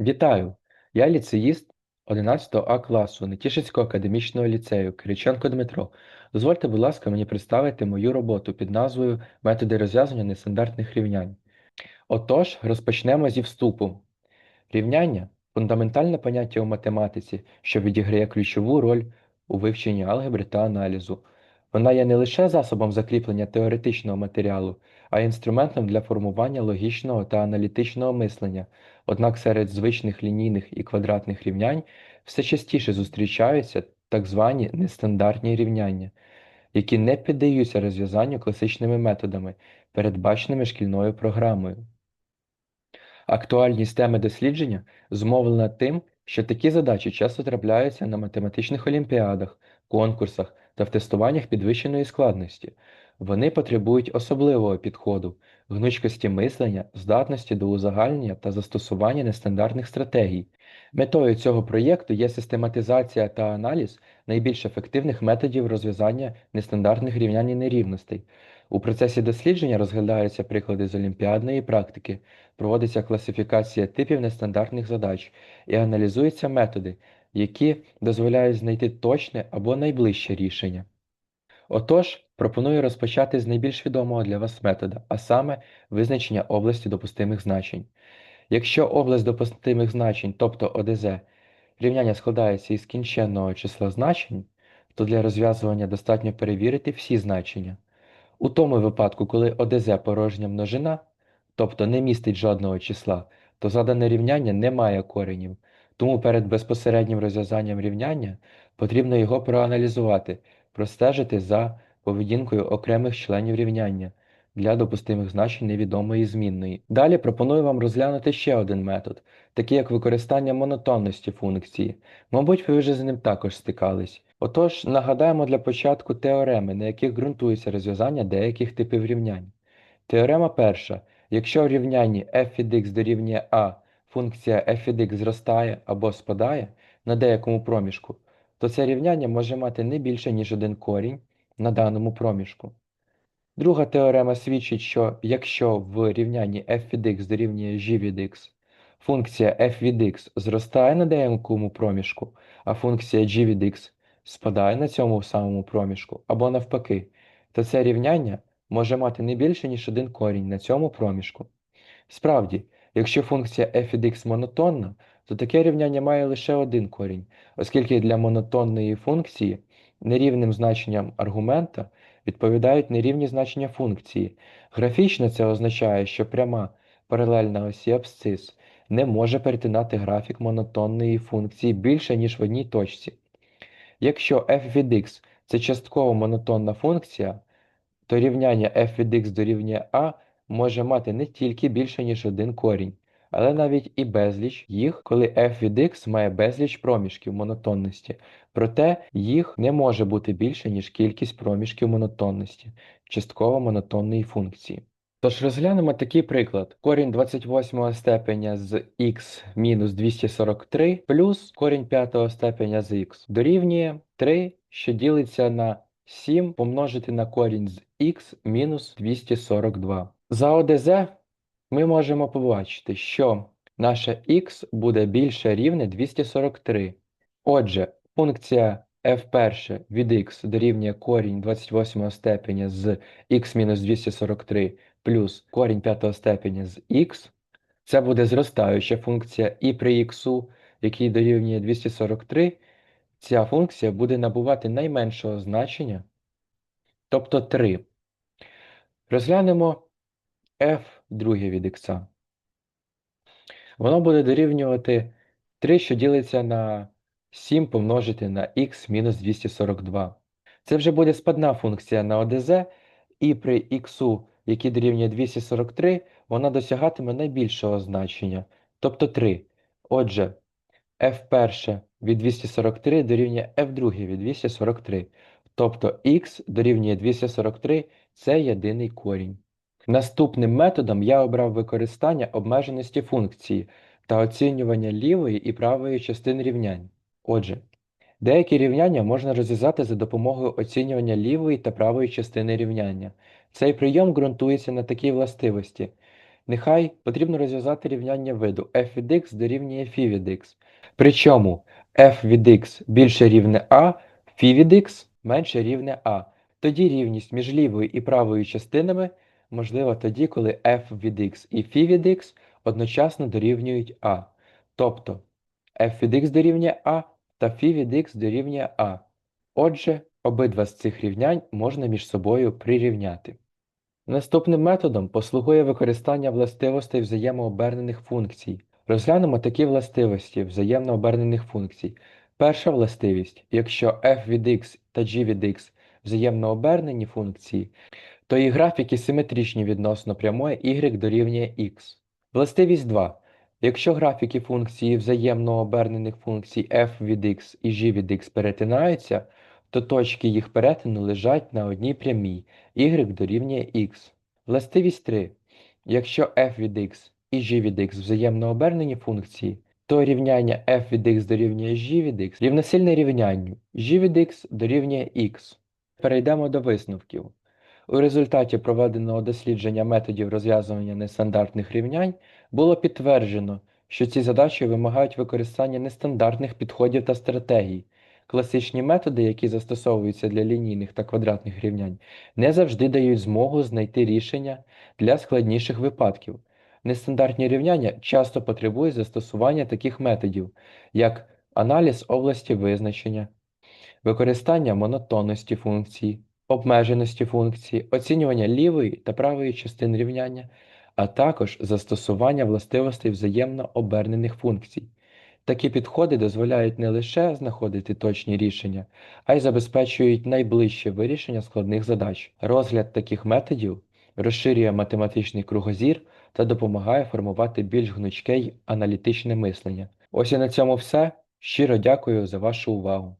Вітаю! Я ліцеїст 11 А класу Нетішинського академічного ліцею Кириченко Дмитро. Дозвольте, будь ласка, мені представити мою роботу під назвою Методи розв'язання нестандартних рівнянь. Отож, розпочнемо зі вступу. Рівняння фундаментальне поняття у математиці, що відіграє ключову роль у вивченні алгебри та аналізу. Вона є не лише засобом закріплення теоретичного матеріалу, а й інструментом для формування логічного та аналітичного мислення. Однак серед звичних лінійних і квадратних рівнянь все частіше зустрічаються так звані нестандартні рівняння, які не піддаються розв'язанню класичними методами, передбаченими шкільною програмою. Актуальність теми дослідження зумовлена тим, що такі задачі часто трапляються на математичних олімпіадах, конкурсах та в тестуваннях підвищеної складності. Вони потребують особливого підходу, гнучкості мислення, здатності до узагальнення та застосування нестандартних стратегій. Метою цього проєкту є систематизація та аналіз найбільш ефективних методів розв'язання нестандартних рівнянь і нерівностей. У процесі дослідження розглядаються приклади з олімпіадної практики, проводиться класифікація типів нестандартних задач і аналізуються методи, які дозволяють знайти точне або найближче рішення. Отож, пропоную розпочати з найбільш відомого для вас метода, а саме визначення області допустимих значень. Якщо область допустимих значень, тобто ОДЗ, рівняння складається із кінченного числа значень, то для розв'язування достатньо перевірити всі значення. У тому випадку, коли ОДЗ порожня множина, тобто не містить жодного числа, то задане рівняння не має коренів, тому перед безпосереднім розв'язанням рівняння потрібно його проаналізувати, простежити за поведінкою окремих членів рівняння для допустимих значень невідомої змінної. Далі пропоную вам розглянути ще один метод, такий як використання монотонності функції. Мабуть, ви вже з ним також стикались. Отож, нагадаємо для початку теореми, на яких ґрунтується розв'язання деяких типів рівнянь. Теорема перша. Якщо в рівнянні f від x дорівнює a, функція f від x зростає або спадає на деякому проміжку, то це рівняння може мати не більше, ніж один корінь на даному проміжку. Друга теорема свідчить, що якщо в рівнянні f від x дорівнює g від x, функція f від x зростає на деякому проміжку, а функція g від x спадає на цьому самому проміжку, або навпаки, то це рівняння може мати не більше, ніж один корінь на цьому проміжку. Справді, якщо функція f від x монотонна, то таке рівняння має лише один корінь, оскільки для монотонної функції нерівним значенням аргумента відповідають нерівні значення функції. Графічно це означає, що пряма паралельна осі абсцис не може перетинати графік монотонної функції більше, ніж в одній точці. Якщо f від x це частково монотонна функція, то рівняння f від x дорівнює a може мати не тільки більше, ніж один корінь, але навіть і безліч їх, коли f від x має безліч проміжків монотонності, проте їх не може бути більше, ніж кількість проміжків монотонності частково монотонної функції. Тож розглянемо такий приклад. Корінь 28 степеня з х мінус 243 плюс корінь 5 степеня з х дорівнює 3, що ділиться на 7 помножити на корінь з х мінус 242. За ОДЗ ми можемо побачити, що наше х буде більше рівне 243. Отже, функція f1 від х дорівнює корінь 28 степеня з х мінус 243 плюс корінь 5 степеня з х. Це буде зростаюча функція, і при х, який дорівнює 243, ця функція буде набувати найменшого значення, тобто 3. Розглянемо f друге від х. Воно буде дорівнювати 3, що ділиться на 7 помножити на х мінус 242. Це вже буде спадна функція на ОДЗ, і при х, який дорівнює 243, вона досягатиме найбільшого значення, тобто 3. Отже, f1 від 243 дорівнює f2 від 243. Тобто х дорівнює 243 це єдиний корінь. Наступним методом я обрав використання обмеженості функції та оцінювання лівої і правої частин рівнянь. Отже, деякі рівняння можна розв'язати за допомогою оцінювання лівої та правої частини рівняння. Цей прийом ґрунтується на такій властивості. Нехай потрібно розв'язати рівняння виду f від x дорівнює φ від x. Причому f від x більше рівне a, φ від x менше рівне a. Тоді рівність між лівою і правою частинами можлива тоді, коли f від x і φ від x одночасно дорівнюють a. Тобто f від x дорівнює a та φ від x дорівнює a. Отже, обидва з цих рівнянь можна між собою прирівняти. Наступним методом послугує використання властивостей взаємообернених функцій. Розглянемо такі властивості взаємообернених функцій. Перша властивість, якщо f від x та g від x взаємнообернені функції, то їх графіки симетричні відносно прямої y дорівнює x. Властивість 2. Якщо графіки функції взаємнообернених функцій f від x і g від x перетинаються, то точки їх перетину лежать на одній прямій y дорівнює x. Властивість 3. Якщо f від x і g від x взаємно обернені функції, то рівняння f від x дорівнює g від x рівносильне рівнянню g від x дорівнює x. Перейдемо до висновків. У результаті проведеного дослідження методів розв'язування нестандартних рівнянь було підтверджено, що ці задачі вимагають використання нестандартних підходів та стратегій. Класичні методи, які застосовуються для лінійних та квадратних рівнянь, не завжди дають змогу знайти рішення для складніших випадків. Нестандартні рівняння часто потребують застосування таких методів, як аналіз області визначення, використання монотонності функції, обмеженості функції, оцінювання лівої та правої частин рівняння, а також застосування властивостей взаємно обернених функцій. Такі підходи дозволяють не лише знаходити точні рішення, а й забезпечують найближче вирішення складних задач. Розгляд таких методів розширює математичний кругозір та допомагає формувати більш гнучке й аналітичне мислення. Ось і на цьому все. Щиро дякую за вашу увагу.